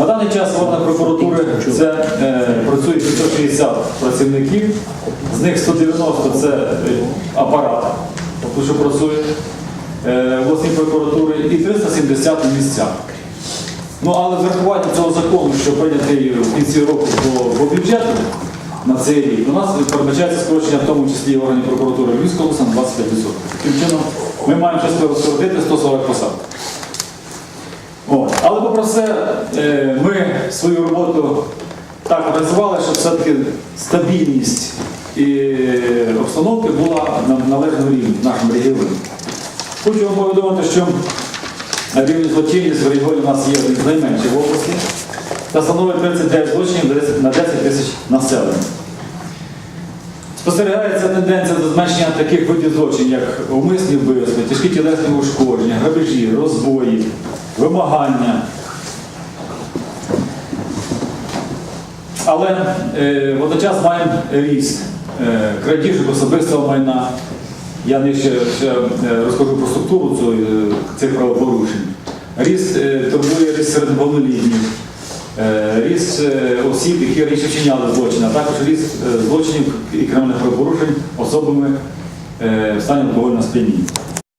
На даний час в органах прокуратури це е, працює 560 працівників, з них 190 це е, апарат, тобто, що працює е, в обласній прокуратурі, і 370 в місцях. Ну, але з цього закону, що прийнятий в кінці року по, по бюджету на цей рік, у нас передбачається скорочення, в тому числі органів прокуратури Львівської області на 25%. Таким чином, ми маємо частково скоротити 140 посад. О, але попри все, е, ми свою роботу так організували, щоб все-таки стабільність і обстановки була на належному рівні в нашому регіоні. Хочу вам повідомити, що рівень злочинність в регіоні у нас є один з найменших в області та становить 39 злочинів на 10 на 10 тисяч населення. Спостерігається тенденція до зменшення таких видів злочинів, як умисні вбивства, тяжкі тілесні ушкодження, грабежі, розбої, вимагання. Але е, водночас маємо ріст е, крадіжок особистого майна. Я нижче ще е, розкажу про структуру е, цих правопорушень. Ріст е, турбує ріст серед неповнолітніх, е, ріст е, осіб, які раніше вчиняли злочини, а також ріст е, злочинів і кримінальних правопорушень особами е, в стані алкогольного сп'яніння.